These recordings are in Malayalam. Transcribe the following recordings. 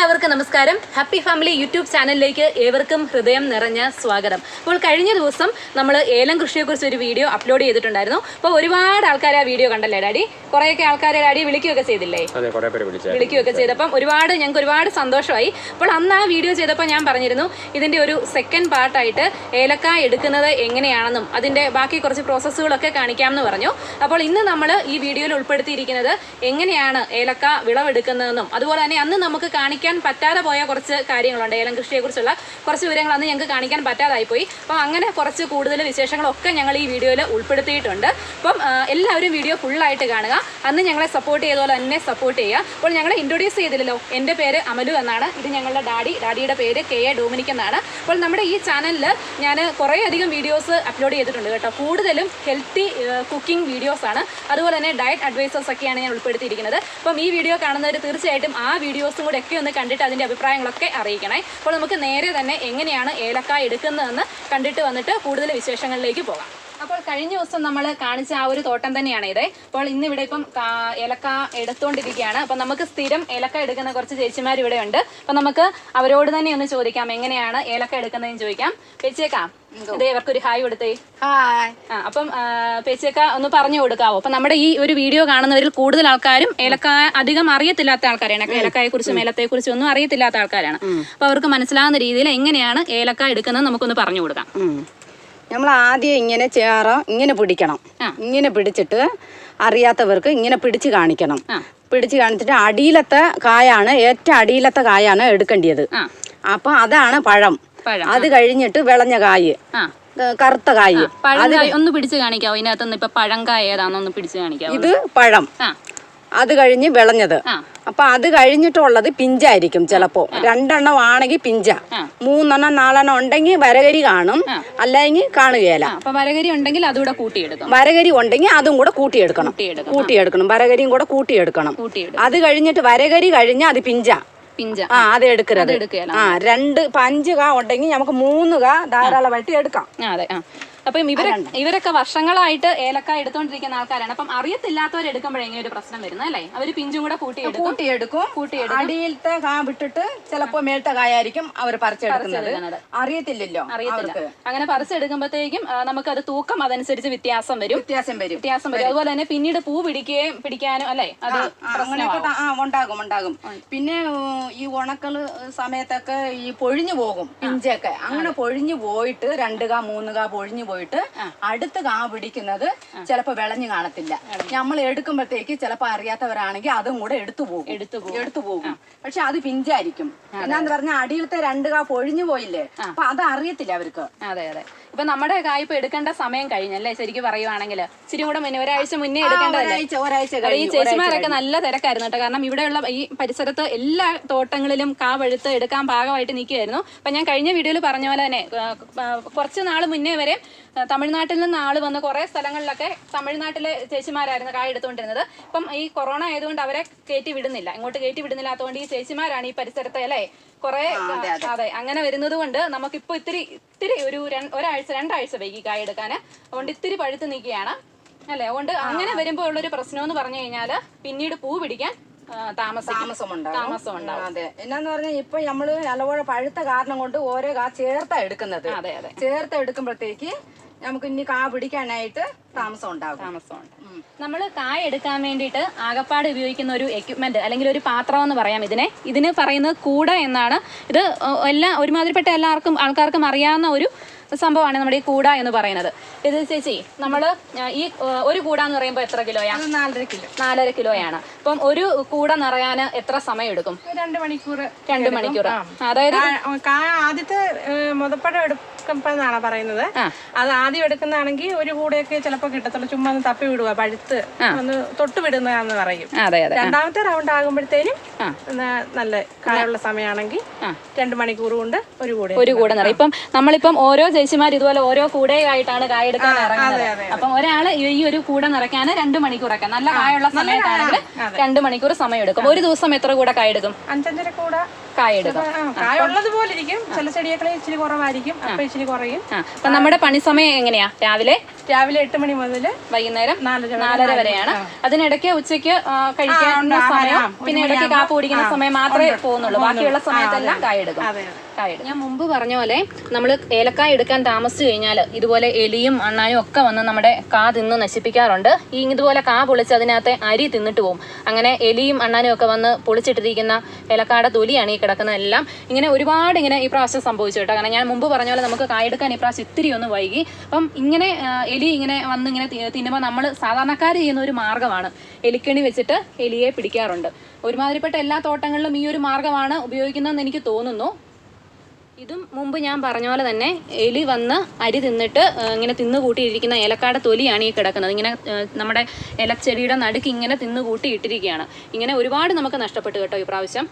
എല്ലാവർക്കും നമസ്കാരം. ഹാപ്പി ഫാമിലി യൂട്യൂബ് ചാനലിലേക്ക് ഏവർക്കും ഹൃദയം നിറഞ്ഞ സ്വാഗതം. അപ്പോൾ കഴിഞ്ഞ ദിവസം നമ്മൾ ഏലം കൃഷിയെക്കുറിച്ച് ഒരു വീഡിയോ അപ്ലോഡ് ചെയ്തിട്ടുണ്ടായിരുന്നു. അപ്പോൾ ഒരുപാട് ആൾക്കാർ ആ വീഡിയോ കണ്ടല്ലേ ഡാഡി? കുറേയൊക്കെ ആൾക്കാർ ഡാഡി വിളിക്കുകയൊക്കെ ചെയ്തില്ലേ? വിളിക്കുകയൊക്കെ ചെയ്തപ്പം ഒരുപാട് ഞങ്ങൾക്ക് ഒരുപാട് സന്തോഷമായി. അപ്പോൾ അന്ന് ആ വീഡിയോ ചെയ്തപ്പോൾ ഞാൻ പറഞ്ഞിരുന്നു ഇതിന്റെ ഒരു സെക്കൻഡ് പാർട്ടായിട്ട് ഏലക്ക എടുക്കുന്നത് എങ്ങനെയാണെന്നും അതിന്റെ ബാക്കി കുറച്ച് പ്രോസസ്സുകളൊക്കെ കാണിക്കാമെന്ന് പറഞ്ഞു. അപ്പോൾ ഇന്ന് നമ്മൾ ഈ വീഡിയോയിൽ ഉൾപ്പെടുത്തിയിരിക്കുന്നത് എങ്ങനെയാണ് ഏലക്ക വിളവെടുക്കുന്നതെന്നും അതുപോലെ തന്നെ അന്ന് നമുക്ക് കാണിക്കാൻ പറ്റാതെ പോയ കുറച്ച് കാര്യങ്ങളുണ്ട്. ഏലം കൃഷിയെക്കുറിച്ചുള്ള കുറച്ച് വിവരങ്ങൾ അന്ന് ഞങ്ങൾക്ക് കാണിക്കാൻ പറ്റാതായി പോയി അപ്പം അങ്ങനെ കുറച്ച് കൂടുതൽ വിശേഷങ്ങളൊക്കെ ഞങ്ങൾ ഈ വീഡിയോയിൽ ഉൾപ്പെടുത്തിയിട്ടുണ്ട്. അപ്പം എല്ലാവരും വീഡിയോ ഫുള്ളായിട്ട് കാണുക. അന്ന് ഞങ്ങളെ സപ്പോർട്ട് ചെയ്തതുപോലെ പോലെ തന്നെ സപ്പോർട്ട് ചെയ്യുക. അപ്പോൾ ഞങ്ങളെ ഇൻട്രൊഡ്യൂസ് ചെയ്തില്ലല്ലോ. എന്റെ പേര് അമലു എന്നാണ്. ഇത് ഞങ്ങളുടെ ഡാഡി. ഡാഡിയുടെ പേര് കെ എ ഡോമിനിക് എന്നാണ്. അപ്പോൾ നമ്മുടെ ഈ ചാനലിൽ ഞാൻ കുറേ അധികം വീഡിയോസ് അപ്ലോഡ് ചെയ്തിട്ടുണ്ട് കേട്ടോ. കൂടുതലും ഹെൽത്തി കുക്കിംഗ് വീഡിയോസാണ് അതുപോലെ തന്നെ ഡയറ്റ് അഡ്വൈസേഴ്സ് ഒക്കെയാണ് ഞാൻ ഉൾപ്പെടുത്തിയിരിക്കുന്നത്. അപ്പം ഈ വീഡിയോ കാണുന്നവർ തീർച്ചയായിട്ടും ആ വീഡിയോസും കൂടെ ഒക്കെ ഒന്ന് കണ്ടിട്ട് അതിന്റെ അഭിപ്രായങ്ങളൊക്കെ അറിയിക്കണേ. അപ്പോൾ നമുക്ക് നേരെ തന്നെ എങ്ങനെയാണ് ഏലക്കായ എടുക്കുന്നതെന്ന് കണ്ടിട്ട് വന്നിട്ട് കൂടുതൽ വിശേഷങ്ങളിലേക്ക് പോകാം. അപ്പോൾ കഴിഞ്ഞ ദിവസം നമ്മൾ കാണിച്ച ആ ഒരു തോട്ടം തന്നെയാണ് ഇത്. അപ്പോൾ ഇന്ന് ഇവിടെ ഇപ്പം ഇലക്ക ഏലക്ക എടുത്തുകൊണ്ടിരിക്കുകയാണ് അപ്പം നമുക്ക് സ്ഥിരം ഏലക്ക എടുക്കുന്ന കുറച്ച് ചേച്ചിമാർ ഇവിടെ ഉണ്ട്. അപ്പം നമുക്ക് അവരോട് തന്നെ ഒന്ന് ചോദിക്കാം എങ്ങനെയാണ് ഏലക്ക എടുക്കുന്നതെന്ന് ചോദിക്കാം. പേച്ചേക്കാം ഇതേ ഇവർക്കൊരു ഹായ് കൊടുത്തേ. ഹായ്. ആ അപ്പം പേച്ചേക്ക ഒന്ന് പറഞ്ഞു കൊടുക്കാവോ? അപ്പം നമ്മുടെ ഈ ഒരു വീഡിയോ കാണുന്നവരിൽ കൂടുതൽ ആൾക്കാരും ഏലക്ക അധികം അറിയത്തില്ലാത്ത ആൾക്കാരാണ്. ഏലക്കായെ കുറിച്ചും ഏലത്തെ കുറിച്ചും ഒന്നും അറിയത്തില്ലാത്ത ആൾക്കാരാണ്. അപ്പൊ അവർക്ക് മനസ്സിലാവുന്ന രീതിയിൽ എങ്ങനെയാണ് ഏലക്ക എടുക്കുന്നത് നമുക്കൊന്ന് പറഞ്ഞു കൊടുക്കാം. നമ്മൾ ആദ്യം ഇങ്ങനെ ചേറ ഇങ്ങനെ പിടിക്കണം. ഇങ്ങനെ പിടിച്ചിട്ട് അറിയാത്തവർക്ക് ഇങ്ങനെ പിടിച്ച് കാണിക്കണം. പിടിച്ച് കാണിച്ചിട്ട് അടിയിലത്തെ കായാണ് ഏറ്റവും അടിയിലത്തെ കായാണ് എടുക്കേണ്ടത് അപ്പൊ അതാണ് പഴം. അത് കഴിഞ്ഞിട്ട് വിളഞ്ഞ കായ്. കറുത്ത കായ്. ഒന്ന് പിടിച്ച് കാണിക്കാവോ? ഇതിനകത്തൊന്ന് ഇപ്പൊ പഴം കായ ഏതാണെന്ന് ഒന്ന് പിടിച്ച് കാണിക്കാം ഇത് പഴം. അത് കഴിഞ്ഞ് വിളഞ്ഞത്. അപ്പൊ അത് കഴിഞ്ഞിട്ടുള്ളത് പിഞ്ചായിരിക്കും ചിലപ്പോ. രണ്ടെണ്ണം ആണെങ്കിൽ പിഞ്ച. മൂന്നെണ്ണം നാലെണ്ണം ഉണ്ടെങ്കിൽ വരകരി കാണും. അല്ലെങ്കിൽ കാണുകയില്ല. വരകരി ഉണ്ടെങ്കിൽ അതുകൂടെ കൂട്ടിയെടുക്കും. വരകരി ഉണ്ടെങ്കിൽ അതും കൂടെ കൂട്ടിയെടുക്കണം. കൂട്ടിയെടുക്കും. കൂട്ടിയെടുക്കണം. വരകരിയും കൂടെ കൂട്ടിയെടുക്കണം. കൂട്ടിയെടുക്കും. അത് കഴിഞ്ഞിട്ട് വരകരി കഴിഞ്ഞ അത് പിഞ്ച. ആ അത് എടുക്കരുത്. ആ രണ്ട് അഞ്ച് കാ ഉണ്ടെങ്കിൽ നമുക്ക് മൂന്ന് കാ ധാരാളമായിട്ട് എടുക്കാം. അതെ അപ്പം ഇവർ ഇവരൊക്കെ വർഷങ്ങളായിട്ട് ഏലക്ക എടുത്തോണ്ടിരിക്കുന്ന ആൾക്കാരാണ്. അപ്പം അറിയത്തില്ലാത്തവർ എടുക്കുമ്പോഴേ ഇങ്ങനെ ഒരു പ്രശ്നം വരുന്നത് അല്ലേ? അവർ പിഞ്ചും കൂടെ കൂട്ടിയെടുക്കും. കൂട്ടിയെടുക്കും കൂട്ടിയെടുക്കും. അടിയിലത്തെ കാ വിട്ടിട്ട് ചിലപ്പോ മേൽത്തെ കായായിരിക്കും അവർ പറിച്ചെടുക്കുന്നത്. അറിയത്തില്ലല്ലോ അറിയത്തില്ല. അങ്ങനെ പറിച്ചെടുക്കുമ്പോഴത്തേക്കും നമുക്ക് അത് തൂക്കം അതനുസരിച്ച് വ്യത്യാസം വരും. വ്യത്യാസം വരും. വ്യത്യാസം വരും. അതുപോലെ തന്നെ പിന്നീട് പൂ പിടിക്കുകയും പിടിക്കാനും അല്ലേ? അത് ഉണ്ടാകും ഉണ്ടാകും. പിന്നെ ഈ ഉണക്കൾ സമയത്തൊക്കെ ഈ പൊഴിഞ്ഞു പോകും പിഞ്ചൊക്കെ. അങ്ങനെ പൊഴിഞ്ഞു പോയിട്ട് രണ്ട് കാ മൂന്ന് കാ പൊഴിഞ്ഞു പോയിട്ട് അടുത്ത് കാ പിടിക്കുന്നത് ചിലപ്പോ വിളഞ്ഞു കാണത്തില്ല. നമ്മൾ എടുക്കുമ്പോഴത്തേക്ക് ചിലപ്പോ അറിയാത്തവരാണെങ്കിൽ അതും കൂടെ എടുത്തു പോകും. എടുത്തു പോകും. എടുത്തു പോകും. പക്ഷെ അത് പിഞ്ചായിരിക്കും. എന്നാന്ന് പറഞ്ഞാൽ അടിയിലത്തെ രണ്ട് കാ പൊഴിഞ്ഞു പോയില്ലേ? അപ്പൊ അത് അറിയത്തില്ല അവർക്ക്. അതെ അതെ. ഇപ്പൊ നമ്മുടെ കായ്പ എടുക്കേണ്ട സമയം കഴിഞ്ഞല്ലേ ശരിക്കും പറയുവാണെങ്കിൽ ഇച്ചിരി കൂടെ മുന്നേ ഒരാഴ്ച മുന്നേ എടുക്കേണ്ടതല്ലേ? ഈ ചേച്ചിമാരൊക്കെ നല്ല തിരക്കായിരുന്നു കേട്ടോ. കാരണം ഇവിടെയുള്ള ഈ പരിസരത്ത് എല്ലാ തോട്ടങ്ങളിലും കാ പഴുത്ത് എടുക്കാൻ ഭാഗമായിട്ട് നിൽക്കുമായിരുന്നു അപ്പൊ ഞാൻ കഴിഞ്ഞ വീഡിയോയിൽ പറഞ്ഞ പോലെ തന്നെ കുറച്ച് നാൾ മുന്നേ വരെ തമിഴ്നാട്ടിൽ നിന്ന് ആൾ വന്ന് കുറേ സ്ഥലങ്ങളിലൊക്കെ തമിഴ്നാട്ടിലെ ചേച്ചിമാരായിരുന്നു കായ എടുത്തുകൊണ്ടിരുന്നത്. ഇപ്പം ഈ കൊറോണ ആയതുകൊണ്ട് അവരെ കയറ്റി വിടുന്നില്ല. ഇങ്ങോട്ട് കയറ്റി വിടുന്നില്ലാത്തതുകൊണ്ട് ഈ ചേച്ചിമാരാണ് ഈ പരിസരത്തെ അല്ലേ? കുറെ അതെ അങ്ങനെ വരുന്നത് കൊണ്ട് നമുക്കിപ്പോ ഇത്തിരി ഇത്തിരി ഒരു ഒരാഴ്ച രണ്ടാഴ്ച വൈകി കായ എടുക്കാൻ അതുകൊണ്ട് ഇത്തിരി പഴുത്ത് നിൽക്കുകയാണ്. അല്ലേ? അതുകൊണ്ട് അങ്ങനെ വരുമ്പോൾ ഉള്ളൊരു പ്രശ്നം എന്ന് പറഞ്ഞു കഴിഞ്ഞാൽ പിന്നീട് പൂ പിടിക്കാൻ ആ, താമസിക്കും താമസം ഉണ്ടാവും അതെ. എന്നാന്ന് പറഞ്ഞാൽ ഇപ്പൊ നമ്മൾ നല്ലപോലെ പഴുത്ത കാരണം കൊണ്ട് ഓരോ കാ ചേർത്താ എടുക്കുന്നത്. അതെ അതെ. ചേർത്ത് എടുക്കുമ്പോഴത്തേക്ക് നമുക്ക് ഇനി കാ പിടിക്കാനായിട്ട് താമസം ഉണ്ടാകും താമസം നമ്മൾ കായ എടുക്കാൻ വേണ്ടിയിട്ട് ആകപ്പാട് ഉപയോഗിക്കുന്ന ഒരു എക്യുപ്മെന്റ് അല്ലെങ്കിൽ ഒരു പാത്രം എന്ന് പറയാം ഇതിനെ. ഇതിന് പറയുന്നത് കൂട എന്നാണ്. ഇത് എല്ലാ ഒരുമാതിരിപ്പെട്ട എല്ലാവർക്കും ആൾക്കാർക്കും അറിയാവുന്ന ഒരു സംഭവമാണ് നമ്മുടെ ഈ കൂട എന്ന് പറയുന്നത്. ഇത് ചേച്ചി നമ്മൾ ഈ ഒരു കൂട എന്ന് പറയുമ്പോൾ എത്ര കിലോയാണ് നാലര കിലോ. നാലര കിലോയാണ്. അപ്പം ഒരു കൂട നിറയാൻ എത്ര സമയം എടുക്കും രണ്ട് മണിക്കൂർ. രണ്ട് മണിക്കൂർ. അതായത് ആദ്യത്തെ മുതപ്പഴം എടുക്കുമ്പോഴാണ് പറയുന്നത്. അത് ആദ്യം എടുക്കുന്നതാണെങ്കിൽ ഒരു കൂടെയൊക്കെ ചിലപ്പോൾ കിട്ടത്തുള്ളൂ. ചുമ്മാ ഒന്ന് തപ്പി വിടുക പഴുത്ത് ഒന്ന് തൊട്ട് വിടുന്നതാന്ന് പറയും. രണ്ടാമത്തെ റൗണ്ട് ആകുമ്പോഴത്തേനും നല്ല കായുള്ള സമയമാണെങ്കിൽ രണ്ട് മണിക്കൂർ കൊണ്ട് ഒരു കൂടെ ഒരു കൂടെ നിറയും. ഇപ്പം നമ്മളിപ്പം ഓരോ ചേച്ചിമാർ ഇതുപോലെ ഓരോ കൂടയായിട്ടാണ് കായ എടുക്കാൻ ഇറങ്ങുന്നത്. അപ്പം ഒരാൾ ഈ ഒരു കൂടെ നിറയ്ക്കാൻ രണ്ട് മണിക്കൂറൊക്കെ നല്ല കായുള്ള സമയത്താണെങ്കിൽ രണ്ട് മണിക്കൂർ സമയം എടുക്കും. ഒരു ദിവസം എത്ര കൂടെ കായ എടുക്കും? അഞ്ചഞ്ചര കൂടെ കായ കായ ഉള്ളത് ഇരിക്കും. ചില ചെടികളെ ഇച്ചിരി കുറവായിരിക്കും. അപ്പൊ ഇച്ചിരി കുറയും. അപ്പൊ നമ്മുടെ പണി സമയം എങ്ങനെയാ? രാവിലെ? രാവിലെ എട്ട് മണി മുതൽ വൈകുന്നേരം നാലര വരെ നാലര വരെയാണ്. അതിനിടയ്ക്ക് ഉച്ചയ്ക്ക് കഴിക്കാനുള്ള സമയം. പിന്നെ ഇടയ്ക്ക് കാപ്പ് കുടിക്കുന്ന സമയം മാത്രമേ. പോകുന്നുള്ളൂ ബാക്കിയുള്ള സമയത്തെല്ലാം കായ എടുക്കും അതെ അതെ കായ എടുക്കും. ഞാൻ മുമ്പ് പറഞ്ഞ പോലെ നമ്മൾ ഏലക്കായ എടുക്കാൻ താമസിച്ചു കഴിഞ്ഞാൽ ഇതുപോലെ എലിയും അണ്ണാനും ഒക്കെ വന്ന് നമ്മുടെ കാ തിന്ന് നശിപ്പിക്കാറുണ്ട്. ഈ ഇതുപോലെ കാ പൊളിച്ച് അതിനകത്തെ അരി തിന്നിട്ട് പോകും അങ്ങനെ എലിയും അണ്ണാനും ഒക്കെ വന്ന് പൊളിച്ചിട്ടിരിക്കുന്ന ഏലക്കായുടെ തൊലിയാണ് ഈ കിടക്കുന്നതെല്ലാം ഇങ്ങനെ ഒരുപാട് ഇങ്ങനെ ഈ പ്രാവശ്യം സംഭവിച്ചു കേട്ടോ. കാരണം ഞാൻ മുമ്പ് പറഞ്ഞ പോലെ നമുക്ക് കായ എടുക്കാൻ ഈ പ്രാവശ്യം ഇത്തിരി ഒന്ന് വൈകി. അപ്പം ഇങ്ങനെ എലി ഇങ്ങനെ വന്ന് ഇങ്ങനെ തിന്നുമ്പോൾ നമ്മൾ സാധാരണക്കാർ ചെയ്യുന്ന ഒരു മാർഗമാണ് എലിക്കണി വെച്ചിട്ട് എലിയെ പിടിക്കാറുണ്ട്. ഒരുമാതിരിപ്പെട്ട എല്ലാ തോട്ടങ്ങളിലും ഈ ഒരു മാർഗമാണ് ഉപയോഗിക്കുന്നതെന്ന് എനിക്ക് തോന്നുന്നു. ഇതും മുമ്പ് ഞാൻ പറഞ്ഞ പോലെ തന്നെ എലി വന്ന് അരി തിന്നിട്ട് ഇങ്ങനെ തിന്നു കൂട്ടിയിരിക്കുന്ന ഏലക്കാടെ തൊലിയാണ് ഈ കിടക്കുന്നത്. ഇങ്ങനെ നമ്മുടെ ഇലച്ചെടിയുടെ നടുക്ക് ഇങ്ങനെ തിന്നു കൂട്ടി ഇട്ടിരിക്കുകയാണ് ഇങ്ങനെ ഒരുപാട് നമുക്ക് നഷ്ടപ്പെട്ടു കേട്ടോ ഈ പ്രാവശ്യം.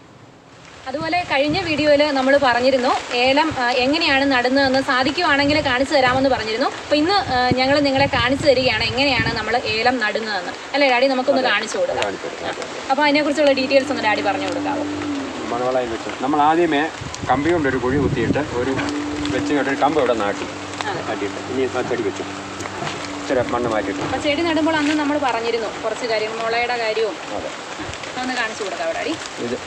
അതുപോലെ കഴിഞ്ഞ വീഡിയോയിൽ നമ്മൾ പറഞ്ഞിരുന്നു ഏലം എങ്ങനെയാണ് നടുന്നതെന്ന് സാധിക്കുവാണെങ്കിൽ കാണിച്ചു തരാമെന്ന് പറഞ്ഞിരുന്നു. അപ്പോൾ ഇന്ന് ഞങ്ങൾ നിങ്ങളെ കാണിച്ചു തരികയാണ് എങ്ങനെയാണ് നമ്മൾ ഏലം നടുന്നതെന്ന്. അല്ലേ ഡാഡി? നമുക്കൊന്ന് കാണിച്ചു കൊടുക്കാം. അപ്പോൾ അതിനെക്കുറിച്ചുള്ള ഡീറ്റെയിൽസ് ഒന്ന് ഡാഡി പറഞ്ഞു കൊടുക്കാവോ? നമ്മൾ ആദ്യമേ കമ്പി കൊണ്ട് ഒരു കുഴി കുത്തിയിട്ട് ഒരു വെച്ച് ഒരു കമ്പ് ഇവിടെ നാട്ടി. നാട്ടിയിട്ട്. ഇനി ആ ചെടി വെച്ചു. ഇച്ചിരി മണ്ണ് മാറ്റിയിട്ട്. അപ്പോൾ ചെടി നടുമ്പോൾ അന്ന് നമ്മൾ പറഞ്ഞിരുന്നു കുറച്ച് കാര്യം മുളയുടെ കാര്യവും. അതെ. ഒന്ന് കാണിച്ചു കൊടുക്കാം അവിടെ ഇത്.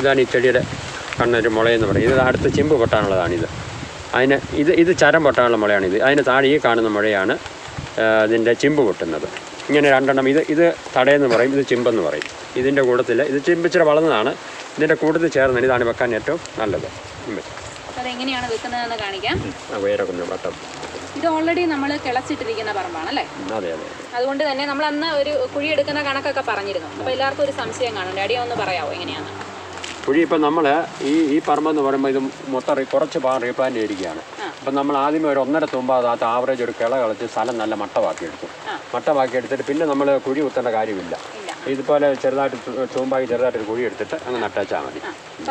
ഇതാണ് ഈ ചെടിയുടെ കണ്ണൊരു മുളയെന്ന് പറയും. ഇത് അടുത്ത ചെമ്പ് പൊട്ടാനുള്ളതാണിത് അതിന് ഇത് ഇത് ചരം പൊട്ടാനുള്ള മുളയാണിത് അതിന് താഴെ ഈ കാണുന്ന മുഴയാണ് അതിന്റെ ചിമ്പ് പൊട്ടുന്നത്. ഇങ്ങനെ രണ്ടെണ്ണം. ഇത് ഇത് തടയെന്ന് പറയും ഇത് ചിമ്പെന്ന് പറയും. ഇതിന്റെ കൂട്ടത്തിൽ ഇത് ചിമ്പിച്ചിരി വളർന്നതാണ്. ഇതിന്റെ കൂട്ടത്തിൽ ചേർന്നതിന് ഇതാണ് വെക്കാൻ ഏറ്റവും നല്ലത്. അതെങ്ങനെയാണ് വെക്കുന്നതെന്ന് കാണിക്കാം. വേരൊക്കെ വട്ടം. ഇത് ഓൾറെഡി നമ്മൾ കിളച്ചിട്ടിരിക്കുന്ന പറമ്പാണല്ലേ അതെ അതെ അതുകൊണ്ട് തന്നെ നമ്മൾ അന്ന് ഒരു കുഴി എടുക്കുന്ന കണക്കൊക്കെ പറഞ്ഞിരുന്നു. അപ്പോൾ എല്ലാവർക്കും ഒരു സംശയം കാണും അടിയൊന്ന് ഒന്ന് പറയാമോ എങ്ങനെയാണ് കുഴി ഇപ്പം നമ്മൾ ഈ ഈ പറമ്പെന്ന് പറയുമ്പോൾ ഇത് മൊത്തം റീ- കുറച്ച് ഭാഗം റീപ്ലാന്റ് ചെയ്തിരിക്കുകയാണ്. അപ്പം നമ്മൾ ആദ്യമേ ഒരു ഒന്നര തുമ്പ് അതിനകത്ത് ആവറേജ് ഒരു കിള കളച്ച് സ്ഥലം നല്ല മട്ടമാക്കി എടുക്കും. മട്ടമാക്കി എടുത്തിട്ട് പിന്നെ നമ്മൾ കുഴി കുത്തേണ്ട കാര്യമില്ല. ഇതുപോലെ ചെറുതായിട്ട് തൂമ്പാക്കി ചെറുതായിട്ട് ഒരു കുഴി എടുത്തിട്ട് അങ്ങ് നട്ടാച്ചാൽ മതി.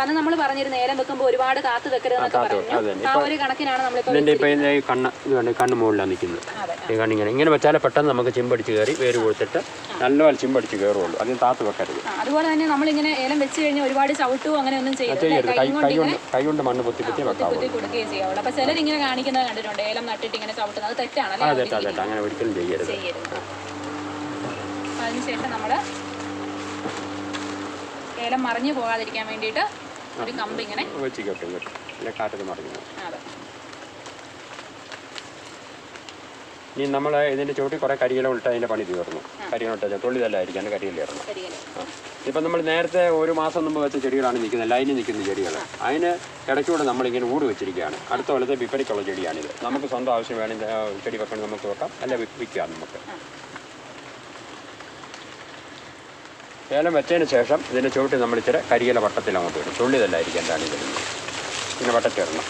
അപ്പോൾ നമ്മൾ പറഞ്ഞിരുന്നു നേരം വെക്കുമ്പോൾ ഒരുപാട് കാത്ത് നമ്മളിപ്പോൾ ഇതിന്റെ ഇപ്പം ഈ കണ്ണ് ഇത് വേണ്ട കണ്ണ് മുകളിലാണ് നിൽക്കുന്നത്. ഈ കണ്ണിങ്ങനെ ഇങ്ങനെ വെച്ചാൽ പെട്ടെന്ന് നമുക്ക് ചിമ്പടിച്ച് കയറി വേര് കൊടുത്തിട്ട് നല്ലപോലെ ചിമ്പടിച്ച് കയറുള്ളൂ. അതിന് താത്ത് വെക്കരുത്. അതുപോലെ തന്നെ നമ്മൾ ഇങ്ങനെ ഏലം വെച്ച് കഴിഞ്ഞാൽ ഒരുപാട് ചവിട്ടും അങ്ങനെ ഒന്നും ചെയ്യരുത് കൈകൊണ്ട് കൈ കൈ കൊണ്ട് കൈ ഇങ്ങനെ കൊണ്ട് കൈ കൊണ്ട് മണ്ണ് പൊത്തി പൊത്തി കൊടുക്കുകയും ചെയ്യാവുള്ളൂ. ചിലർ ഇങ്ങനെ കാണിക്കുന്നത് കണ്ടിട്ടുണ്ട് ഏലം നട്ടിട്ട് ഇങ്ങനെ ചവിട്ടുന്നത്. അത് തെറ്റാണല്ലേ? അതെ അങ്ങനെ ഒരിക്കലും ചെയ്യരുത്. അതിനുശേഷം നമ്മൾ ഏലം മറിഞ്ഞു പോകാതിരിക്കാൻ വേണ്ടിയിട്ട് ഒരു കമ്പ് ഇങ്ങനെ അതെ ഇനി നമ്മൾ ഇതിന്റെ ചുവട്ടിൽ കുറേ കരിയില ഇട്ട് അതിന്റെ പണി തീർന്നു. കരിയില ഇട്ടാൽ തൊള്ളിതല്ലായിരിക്കും അതിന്റെ കരികൽ ഇപ്പം നമ്മൾ നേരത്തെ ഒരു മാസം മുമ്പ് വെച്ച ചെടികളാണ് നിൽക്കുന്നത് ലൈനിൽ നിൽക്കുന്ന ചെടികൾ. അതിന് ഇടയ്ക്കൂടെ നമ്മളിങ്ങനെ ഊട് വെച്ചിരിക്കുകയാണ്. അടുത്ത കൊല്ലത്തെ വിപ്പരിക്കുള്ള ചെടിയാണിത്. നമുക്ക് സ്വന്തം ആവശ്യം വേണമെങ്കിൽ ചെടി വെക്കണം നമുക്ക് വെക്കാം അല്ല വിൽക്കാം നമുക്ക്. ഏലം വെച്ചതിന് ശേഷം ഇതിന്റെ ചുവട്ടിൽ നമ്മൾ ഇച്ചിരി കരിയില വട്ടത്തിൽ അങ്ങോട്ട് വരും ചുള്ളിതല്ലായിരിക്കും എന്താണ് ഇതിൽ പിന്നെ വട്ടത്തിടണം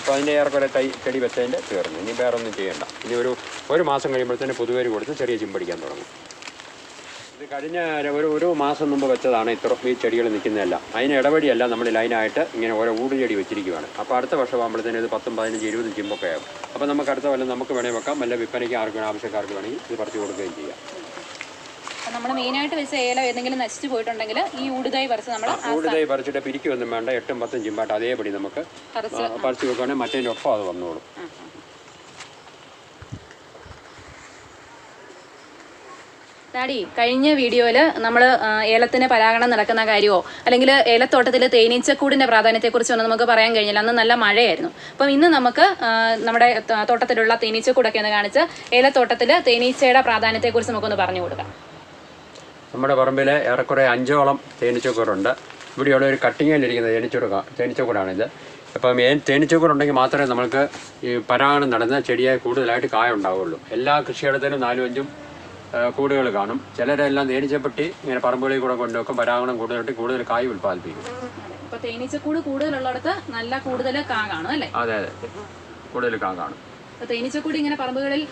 അപ്പോൾ അതിന്റെ ഏറെക്കുറെ തൈ ചെടി വെച്ചതിന്റെ തീർന്നു. ഇനി വേറെ ഒന്നും ചെയ്യണ്ട. ഇനി ഒരു ഒരു മാസം കഴിയുമ്പോഴത്തേന് പുതുവേര് കൊടുത്ത് ചെറിയ ചിമ്പടിക്കാൻ തുടങ്ങും. ഇത് കഴിഞ്ഞ ഒരു ഒരു മാസം മുമ്പ് വെച്ചതാണ് ഇത്ര ഈ ചെടികൾ നിൽക്കുന്നതെല്ലാം. അതിന് ഇടവഴിയല്ല നമ്മൾ ലൈനായിട്ട് ഇങ്ങനെ ഓരോ ഊട് ചെടി വെച്ചിരിക്കുകയാണ് അപ്പോൾ അടുത്ത വർഷം ആകുമ്പോഴത്തേന് ഇത് പത്തും പതിനഞ്ച് ഇരുപതും ചിമ്പൊക്കെ ആകും അപ്പോൾ നമുക്ക് അടുത്ത വല്ല നമുക്ക് വേണേൽ വെക്കാം. വല്ല വിൽപ്പനയ്ക്ക് ആർക്ക് വേണം ആവശ്യക്കാർക്ക് വേണമെങ്കിൽ ഇത് പറിച്ചു കൊടുക്കുകയും ചെയ്യാം. നമ്മൾ മെയിനായിട്ട് വെച്ച ഏലം ഏതെങ്കിലും നശിച്ചു പോയിട്ടുണ്ടെങ്കിൽ ഈ ഊടുതായി പറിച്ച് നമ്മൾ കൂടുതലായി പറിച്ചിട്ട് പിരിക്കൊന്നും വേണ്ട. എട്ടും പത്തും ചിമ്പാട്ട് അതേപടി നമുക്ക് പറിച്ചു വെക്കുകയാണെങ്കിൽ മറ്റേതിന്റെ ഒപ്പം അത് വന്നോളും. ഡാഡി കഴിഞ്ഞ വീഡിയോയിൽ നമ്മൾ ഏലത്തിന് പരാഗണം നടക്കുന്ന കാര്യമോ അല്ലെങ്കിൽ ഏലത്തോട്ടത്തിൽ തേനീച്ചക്കൂടിന്റെ പ്രാധാന്യത്തെക്കുറിച്ചൊന്നും നമുക്ക് പറയാൻ കഴിഞ്ഞില്ല. അന്ന് നല്ല മഴയായിരുന്നു. അപ്പം ഇന്ന് നമുക്ക് നമ്മുടെ തോട്ടത്തിലുള്ള തേനീച്ചക്കൂടൊക്കെ ഒന്ന് കാണിച്ച് ഏലത്തോട്ടത്തിൽ തേനീച്ചയുടെ പ്രാധാന്യത്തെക്കുറിച്ച് നമുക്കൊന്ന് പറഞ്ഞു കൊടുക്കാം. നമ്മുടെ പറമ്പിൽ ഏറെക്കുറെ അഞ്ചോളം തേനീച്ചക്കൂടുണ്ട്. ഇവിടെയുള്ള ഒരു കട്ടിങ്ങിലിരിക്കുന്ന തേനീച്ചക്കൂട തേനീച്ചക്കൂടാണിത് അപ്പം തേനീച്ചക്കൂടുണ്ടെങ്കിൽ മാത്രമേ നമുക്ക് ഈ പരാഗണം നടന്ന ചെടിയെ കൂടുതലായിട്ട് കായ ഉണ്ടാവുള്ളൂ. എല്ലാ കൃഷിയിടത്തിലും നാലും അഞ്ചും കൂടുകൾ കാണും. ചിലരെല്ലാം തേനീച്ചപ്പെട്ടി ഇങ്ങനെ പറമ്പുകളിൽ കൂടെ കൊണ്ടുവെക്കും. പരാഗണം കൂടുതലിട്ട് കൂടുതൽ കായ് ഉൽപ്പാദിപ്പിക്കും. തേനീച്ചക്കൂട് കൂടുതലുള്ളിടത്ത് നല്ല കൂടുതൽ കാ കാണും അല്ലേ? അതെ അതെ കൂടുതൽ കാ കാണും. തേനീച്ചക്കൂട് ഇങ്ങനെ പറമ്പുകളിൽ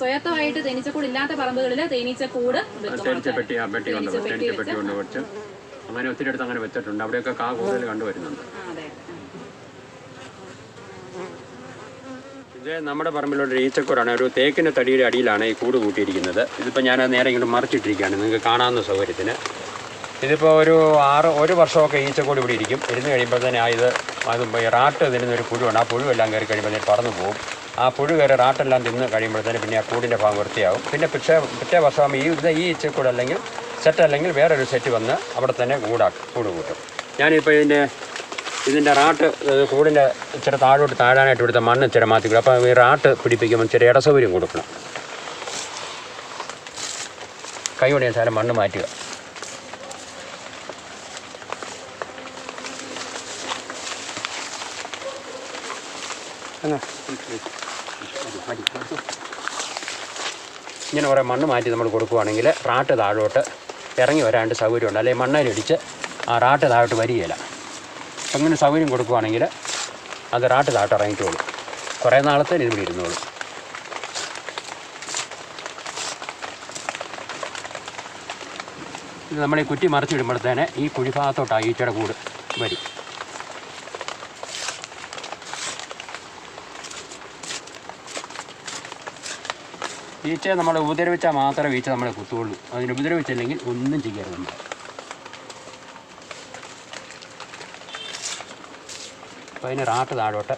സ്വയത്തമായിട്ട് തേനീച്ചക്കൂട് ഇല്ലാത്ത പറമ്പുകളിൽ തേനീച്ചക്കൂട് തേനീച്ചപ്പെട്ടി പെട്ടി കൊണ്ട് തേനീച്ചപ്പെട്ടി തേനീച്ചപ്പെട്ടി കൊണ്ട് വെച്ച്. അങ്ങനെ ഒത്തിരി അടുത്ത് അങ്ങനെ വെച്ചിട്ടുണ്ട്. അവിടെയൊക്കെ കാ കൂടുതൽ കണ്ടുവരുന്നുണ്ട്. അതെ. ഇത് നമ്മുടെ പറമ്പിലുള്ള ഈച്ചക്കൂടാണ്. ഒരു തേക്കിന്റെ തടിയുടെ അടിയിലാണ് ഈ കൂട് കൂട്ടിയിരിക്കുന്നത്. ഇതിപ്പോൾ ഞാൻ നേരെ ഇങ്ങോട്ട് മറിച്ചിട്ടിരിക്കുകയാണ്. നിങ്ങൾക്ക് കാണാവുന്ന സൗകര്യത്തിന്. ഇതിപ്പോൾ ഒരു ആറ് ഒരു വർഷമൊക്കെ ഈച്ചക്കൂട് ഇവിടെ ഇരിക്കും. ഇരുന്ന് കഴിയുമ്പോൾ തന്നെ ആ ഇത് അത് റാട്ട് തിന്നുന്ന ഒരു പുഴുണ്ട് ആ പുഴുവെല്ലാം കയറി കഴിയുമ്പോൾ പറന്നു പോകും ആ പുഴു കയറി റാട്ടെല്ലാം തിന്ന് കഴിയുമ്പോഴത്തേന് പിന്നെ ആ കൂടിന്റെ ഭാഗം വൃത്തിയാവും. പിന്നെ പിറ്റേ പിറ്റേ വർഷമാകുമ്പോൾ ഈ ഇത് ഈ ഈച്ചക്കൂട് അല്ലെങ്കിൽ സെറ്റ് അല്ലെങ്കിൽ വേറൊരു സെറ്റ് വന്ന് അവിടെ തന്നെ കൂടാക്കും കൂട് കൂട്ടും. ഞാനിപ്പോൾ ഇതിന്റെ ഇതിന്റെ റാട്ട് കൂടിന്റെ ഇച്ചിരി താഴോട്ട് താഴാനായിട്ട് ഇവിടുത്തെ മണ്ണ് ഇച്ചിരി മാറ്റി കൊടുക്കും അപ്പോൾ ഈ റാട്ട് പിടിപ്പിക്കുമ്പോൾ ഇച്ചിരി ഇടസൗകര്യം കൊടുക്കണം. കൈ കൊണ്ട് ഞാൻ സാധനം മണ്ണ് മാറ്റുക. ഇങ്ങനെ കുറേ മണ്ണ് മാറ്റി നമ്മൾ കൊടുക്കുവാണെങ്കിൽ റാട്ട് താഴോട്ട് ഇറങ്ങി വരാണ്ട് സൗകര്യമുണ്ട്. അല്ലെങ്കിൽ മണ്ണയിലിടിച്ച് ആ റാട്ട് താഴോട്ട് വരികയില്ല. അങ്ങനെ സൗകര്യം കൊടുക്കുവാണെങ്കിൽ അത് റാട്ട് താട്ട് ഇറങ്ങിക്കോളും. കുറേ നാളത്തേന് ഇവിടെ ഇരുന്നോളും. ഇത് നമ്മൾ ഈ കുറ്റി മറിച്ച് വിടുമ്പോഴത്തേനെ ഈ കുഴിഭാഗത്തോട്ടാണ് ഈച്ചയുടെ കൂട് വരും. ഈച്ചയെ നമ്മൾ ഉപദ്രവിച്ചാൽ മാത്രമേ ഈച്ച നമ്മളെ കുത്തുള്ളൂ അതിന് ഉപദ്രവിച്ചില്ലെങ്കിൽ ഒന്നും ചെയ്യരുത് നമ്മൾ. അപ്പോൾ അതിന് റാട്ട് താഴോട്ട്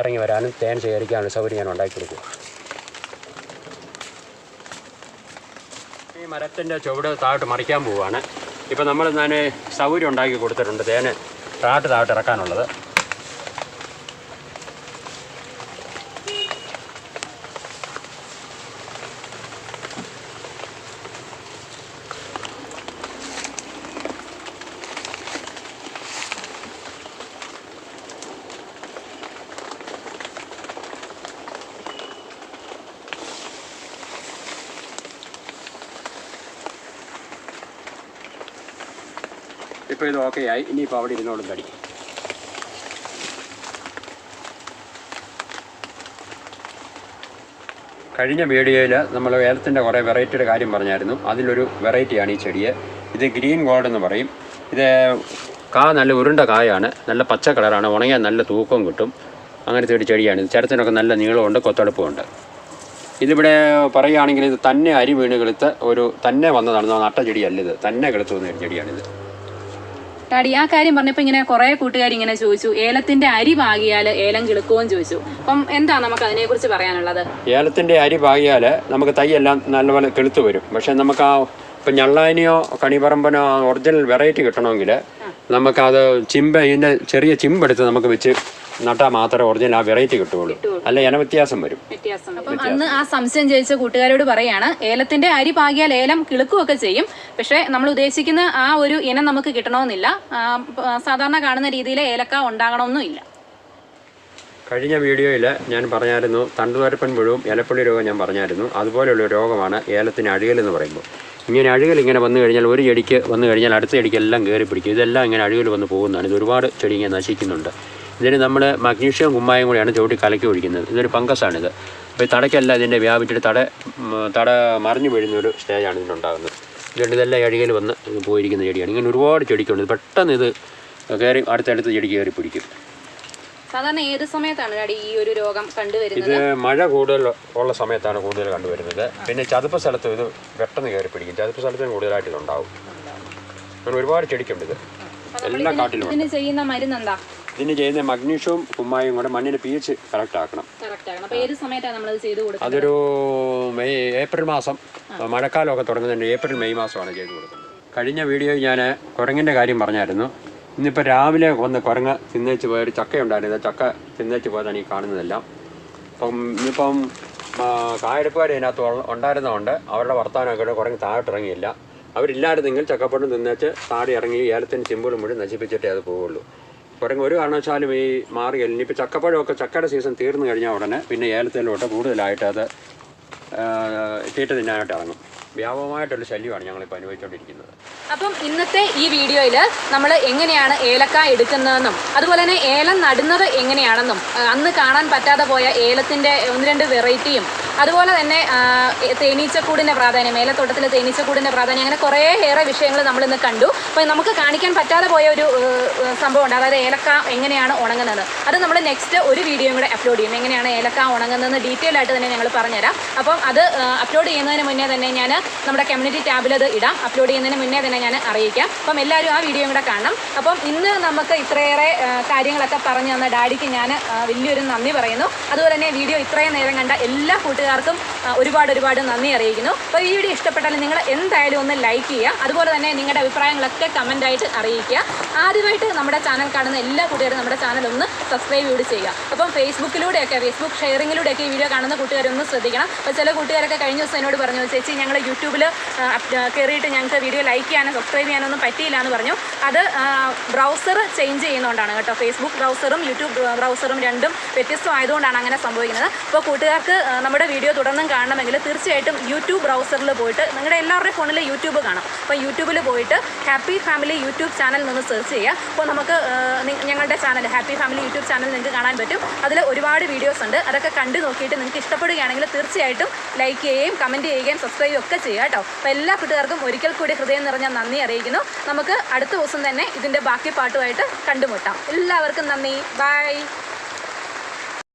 ഇറങ്ങി വരാനും തേൻ ശേഖരിക്കാനുള്ള സൗകര്യം ഞാൻ ഉണ്ടാക്കി കൊടുക്കുക ഈ മരത്തിന്റെ ചുവട് താഴോട്ട് മറിക്കാൻ പോവുകയാണ് ഇപ്പോൾ നമ്മൾ ഞാൻ സൗകര്യം ഉണ്ടാക്കി കൊടുത്തിട്ടുണ്ട് തേന് റാട്ട് താഴോട്ട് ഇറക്കാനുള്ളത്. ഇപ്പോൾ ഇത് ഓക്കെ ആയി. ഇനിയിപ്പോൾ അവിടെ ഇരുന്നോളും തടി കഴിഞ്ഞ വീഡിയോയിൽ നമ്മൾ ഏലത്തിന്റെ കുറേ വെറൈറ്റിയുടെ കാര്യം പറഞ്ഞായിരുന്നു. അതിലൊരു വെറൈറ്റിയാണ് ഈ ചെടിയെ. ഇത് ഗ്രീൻ ഗോൾഡ് എന്ന് പറയും. ഇത് കാ നല്ല ഉരുണ്ട കായാണ്. നല്ല പച്ച കളറാണ്. ഉണങ്ങിയാൽ നല്ല തൂക്കം കിട്ടും. അങ്ങനത്തെ ഒരു ചെടിയാണ് ചരത്തിനൊക്കെ നല്ല നീളമുണ്ട് കൊത്തടുപ്പുമുണ്ട്. ഇതിവിടെ പറയുകയാണെങ്കിൽ ഇത് തന്നെ അരി വീണ് കിളുത്ത് ഒരു തന്നെ വന്നതാണ്. നട്ട ചെടിയല്ല ഇത്. തന്നെ കിളുത്തു വന്ന ഒരു ചെടിയാണിത്. ഡാഡി ആ കാര്യം പറഞ്ഞപ്പോൾ ഇങ്ങനെ കുറേ കൂട്ടുകാർ ഇങ്ങനെ ചോദിച്ചു ഏലത്തിന്റെ അരി പാകിയാൽ ഏലം കിളുക്കുമെന്ന് ചോദിച്ചു. അപ്പം എന്താ നമുക്ക് അതിനെക്കുറിച്ച് പറയാനുള്ളത്? ഏലത്തിന്റെ അരി പാകിയാൽ നമുക്ക് തൈയെല്ലാം നല്ലപോലെ കെളുത്തു വരും. പക്ഷേ നമുക്ക് ആ ഇപ്പം ഞള്ളാനിയോ കണിപറമ്പനോ ഒറിജിനൽ വെറൈറ്റി കിട്ടണമെങ്കിൽ നമുക്കത് ചിമ്പ് ഇതിന്റെ ചെറിയ ചിമ്പെടുത്ത് നമുക്ക് വെച്ച് നട്ടാൽ മാത്രമേ ഒറിജിനൽ ആ വെറൈറ്റി കിട്ടുകയുള്ളൂ. അല്ല? ഇന വ്യത്യാസം വരും. വ്യത്യാസം അപ്പം അന്ന് ആ സംശയം ചോദിച്ച കൂട്ടുകാരോട് പറയാണ് ഏലത്തിന്റെ അരി പാകിയാൽ ഏലം കിളുക്കുകയൊക്കെ ചെയ്യും. പക്ഷേ നമ്മൾ ഉദ്ദേശിക്കുന്ന ആ ഒരു ഇനം നമുക്ക് കിട്ടണമെന്നില്ല. ആ, പ- സാധാരണ കാണുന്ന രീതിയിൽ ഏലക്ക ഉണ്ടാകണമെന്നില്ല കഴിഞ്ഞ വീഡിയോയിൽ ഞാൻ പറഞ്ഞായിരുന്നു തണ്ടുവരപ്പൻ പുഴുവും ഇലപ്പള്ളി രോഗം ഞാൻ പറഞ്ഞായിരുന്നു. അതുപോലെയുള്ള ഒരു രോഗമാണ് ഏലത്തിന് അഴുകൽ എന്ന് പറയുമ്പോൾ. ഇങ്ങനെ അഴുകൽ ഇങ്ങനെ വന്നു കഴിഞ്ഞാൽ ഒരു ചെടിക്ക് വന്നു കഴിഞ്ഞാൽ അടുത്ത ചെടിക്ക് എല്ലാം കയറി പിടിക്കും. ഇതെല്ലാം ഇങ്ങനെ അഴുകൽ വന്ന് പോകുന്നതാണ്. ഇത് ഒരുപാട് ചെടി ഇങ്ങനെ നശിക്കുന്നുണ്ട്. ഇതിന് നമ്മൾ മഗ്നീഷ്യം കുമ്മായം കൂടിയാണ് ചവിട്ടി കലക്കി ഒഴിക്കുന്നത്. ഇതൊരു ഫംഗസാണിത്. അപ്പോൾ ഈ തടയ്ക്കല്ല ഇതിന്റെ വ്യാപിച്ചിട്ട് തട തട മറിഞ്ഞു വീഴുന്ന ഒരു സ്റ്റേജാണ് ഇതിനുണ്ടാകുന്നത്. ഇതുകൊണ്ട് ഇതെല്ലാം ഇഴകിൽ വന്ന് പോയിരിക്കുന്ന ചെടിയാണ്. ഇങ്ങനെ ഒരുപാട് ചെടിക്കുണ്ട്. പെട്ടെന്ന് ഇത് കയറി അടുത്തടുത്ത് ചെടി കയറി പിടിക്കും. സാധാരണ ഏത് സമയത്താണ് ഡാഡി ഈ ഒരു രോഗം കണ്ടുവരുന്നത്? ഇത് മഴ കൂടുതൽ ഉള്ള സമയത്താണ് കൂടുതൽ കണ്ടുവരുന്നത്. പിന്നെ ചതുപ്പ് സ്ഥലത്ത് ഇത് പെട്ടെന്ന് കയറി പിടിക്കും. ചതുപ്പ് സ്ഥലത്തിന് കൂടുതലായിട്ട് ഇതുണ്ടാവും. അങ്ങനെ ഒരുപാട് ചെടിക്കുണ്ട് ഇത്. എല്ലാ കാട്ടിലും. ഇതിന് ചെയ്യുന്ന മരുന്ന് എന്താ ഇതിന് ചെയ്യുന്ന മഗ്നീഷ്യവും കുമ്മായും കൂടെ മണ്ണിന് പി എച്ച് കറക്റ്റ് ആക്കണം. അതൊരു മെയ് ഏപ്രിൽ മാസം. മഴക്കാലമൊക്കെ തുടങ്ങുന്നുണ്ട്. ഏപ്രിൽ മെയ് മാസമാണ് ചെയ്ത് കൊടുക്കുന്നത്. കഴിഞ്ഞ വീഡിയോയിൽ ഞാൻ കുരങ്ങിന്റെ കാര്യം പറഞ്ഞായിരുന്നു. ഇന്നിപ്പോൾ രാവിലെ വന്ന് കുരങ്ങ് തിന്നേച്ച് പോയ ഒരു ചക്ക ഉണ്ടായിരുന്നു ആ ചക്ക തിന്നേച്ച് പോയതാണ് ഈ കാണുന്നതെല്ലാം. അപ്പം ഇന്നിപ്പം കായെടുപ്പുകാർ ഇതിനകത്ത് ഉള്ള- ഉണ്ടായിരുന്നതുകൊണ്ട് അവരുടെ വർത്തമാനമൊക്കെ കുരങ്ങ് താഴോട്ട് ഇറങ്ങിയില്ല അവരില്ലായിരുന്നെങ്കിൽ ചക്കപ്പൊട്ടും തിന്നേച്ച് താടി ഇറങ്ങി ഏലത്തിന്റെ ചിമ്പിളും മുഴുവൻ നശിപ്പിച്ചിട്ടേ അത് പോവുള്ളൂ. കുരങ്ങ്. ഒരു കാരണവശാലും ഈ മാറിയല്ല ഇനിയിപ്പോൾ ചക്കപ്പഴമൊക്കെ ചക്കയുടെ സീസൺ തീർന്നു കഴിഞ്ഞാൽ ഉടനെ പിന്നെ ഏലത്തിലോട്ട് കൂടുതലായിട്ട് അത് തീറ്റ തിന്നാനായിട്ട് ഇറങ്ങും. വ്യാപകമായിട്ടുള്ള ശല്യമാണ് ഞങ്ങളിപ്പോൾ അനുഭവിച്ചുകൊണ്ടിരിക്കുന്നത് അപ്പം ഇന്നത്തെ ഈ വീഡിയോയിൽ നമ്മൾ എങ്ങനെയാണ് ഏലക്ക എടുക്കുന്നതെന്നും അതുപോലെ തന്നെ ഏലം നടുന്നത് എങ്ങനെയാണെന്നും അന്ന് കാണാൻ പറ്റാതെ പോയ ഏലത്തിന്റെ ഒന്ന് രണ്ട് വെറൈറ്റിയും അതുപോലെ തന്നെ തേനീച്ചക്കൂടിന്റെ പ്രാധാന്യം മേലത്തോട്ടത്തിലെ തേനീച്ചക്കൂടിന്റെ പ്രാധാന്യം അങ്ങനെ കുറേ ഏറെ വിഷയങ്ങൾ നമ്മൾ ഇന്ന് കണ്ടു. അപ്പോൾ നമുക്ക് കാണിക്കാൻ പറ്റാതെ പോയ ഒരു സംഭവമുണ്ട്. അതായത് ഏലക്ക എങ്ങനെയാണ് ഉണങ്ങുന്നത്? അത് നമ്മൾ നെക്സ്റ്റ് ഒരു വീഡിയോ കൂടെ അപ്ലോഡ് ചെയ്യും. എങ്ങനെയാണ് ഏലക്ക ഉണങ്ങുന്നതെന്ന് ഡീറ്റെയിൽ ആയിട്ട് തന്നെ ഞങ്ങൾ പറഞ്ഞുതരാം. അപ്പം അത് അപ്ലോഡ് ചെയ്യുന്നതിന് മുന്നേ തന്നെ ഞാൻ നമ്മുടെ കമ്മ്യൂണിറ്റി ടാബിൽ അത് ഇടാം. അപ്ലോഡ് ചെയ്യുന്നതിന് മുന്നേ തന്നെ ഞാൻ അറിയിക്കാം. അപ്പം എല്ലാവരും ആ വീഡിയോ കൂടെ കാണണം. അപ്പം ഇന്ന് നമുക്ക് ഇത്രയേറെ കാര്യങ്ങളൊക്കെ പറഞ്ഞു തന്ന ഡാഡിക്ക് ഞാൻ വലിയൊരു നന്ദി പറയുന്നു. അതുപോലെ തന്നെ വീഡിയോ ഇത്രയും നേരം കണ്ട എല്ലാ കൂട്ടുകാർക്കും ഒരുപാട് ഒരുപാട് നന്ദി അറിയിക്കുന്നു. അപ്പോൾ ഈ വീഡിയോ ഇഷ്ടപ്പെട്ടാൽ നിങ്ങൾ എന്തായാലും ഒന്ന് ലൈക്ക് ചെയ്യുക. അതുപോലെ തന്നെ നിങ്ങളുടെ അഭിപ്രായങ്ങളൊക്കെ ആയിട്ട് അറിയിക്കുക. ആദ്യമായിട്ട് നമ്മുടെ ചാനൽ കാണുന്ന എല്ലാ കൂട്ടുകാരും നമ്മുടെ ചാനൽ ഒന്ന് സബ്സ്ക്രൈബ് കൂടി ചെയ്യുക. അപ്പം ഫേസ്ബുക്കിലൂടെയൊക്കെ ഫേസ്ബുക്ക് ഷെയറിങ്ങിലൂടെയൊക്കെ ഈ വീഡിയോ കാണുന്ന കൂട്ടുകാരൊന്ന് ശ്രദ്ധിക്കണം. അപ്പോൾ ചില കൂട്ടുകാരൊക്കെ കഴിഞ്ഞ ദിവസം എന്നോട് പറഞ്ഞു ചേച്ചി ഞങ്ങൾ യൂട്യൂബിൽ കയറിയിട്ട് ഞങ്ങൾക്ക് വീഡിയോ ലൈക്ക് ചെയ്യാനോ സബ്സ്ക്രൈബ് ചെയ്യാനൊന്നും പറ്റിയില്ല എന്ന് പറഞ്ഞു. അത് ബ്രൗസർ ചേഞ്ച് ചെയ്യുന്നതുകൊണ്ടാണ് കേട്ടോ. ഫേസ്ബുക്ക് ബ്രൗസറും യൂട്യൂബ് ബ്രൗസറും രണ്ടും വ്യത്യസ്തമായതുകൊണ്ടാണ് അങ്ങനെ സംഭവിക്കുന്നത്. അപ്പോൾ കൂട്ടുകാർക്ക് നമ്മുടെ വീഡിയോ തുടർന്നും കാണണമെങ്കിൽ തീർച്ചയായിട്ടും യൂട്യൂബ് ബ്രൗസറിൽ പോയിട്ട് നിങ്ങളുടെ എല്ലാവരുടെയും ഫോണിൽ യൂട്യൂബ് കാണാം. അപ്പോൾ യൂട്യൂബിൽ പോയിട്ട് ഹാപ്പി ഫാമിലി യൂട്യൂബ് ചാനൽ നിന്ന് സെർച്ച് ചെയ്യുക. അപ്പോൾ നമുക്ക് ഞങ്ങളുടെ channel happy family YouTube channel നിങ്ങൾക്ക് കാണാൻ പറ്റും. അതിൽ ഒരുപാട് വീഡിയോസ് ഉണ്ട്. അതൊക്കെ കണ്ടു നോക്കിയിട്ട് നിങ്ങൾക്ക് ഇഷ്ടപ്പെടുകയാണെങ്കിൽ തീർച്ചയായിട്ടും ലൈക്ക് ചെയ്യുകയും കമന്റ് ചെയ്യുകയും സബ്സ്ക്രൈബ് ഒക്കെ ചെയ്യുക കേട്ടോ. അപ്പോൾ എല്ലാ കൂട്ടുകാർക്കും ഒരിക്കൽ കൂടി ഹൃദയം നിറഞ്ഞ നന്ദി അറിയിക്കുന്നു. നമുക്ക് അടുത്ത ദിവസം തന്നെ ഇതിന്റെ ബാക്കി പാട്ടുമായിട്ട് കണ്ടുമുട്ടാം. എല്ലാവർക്കും നന്ദി. ബൈ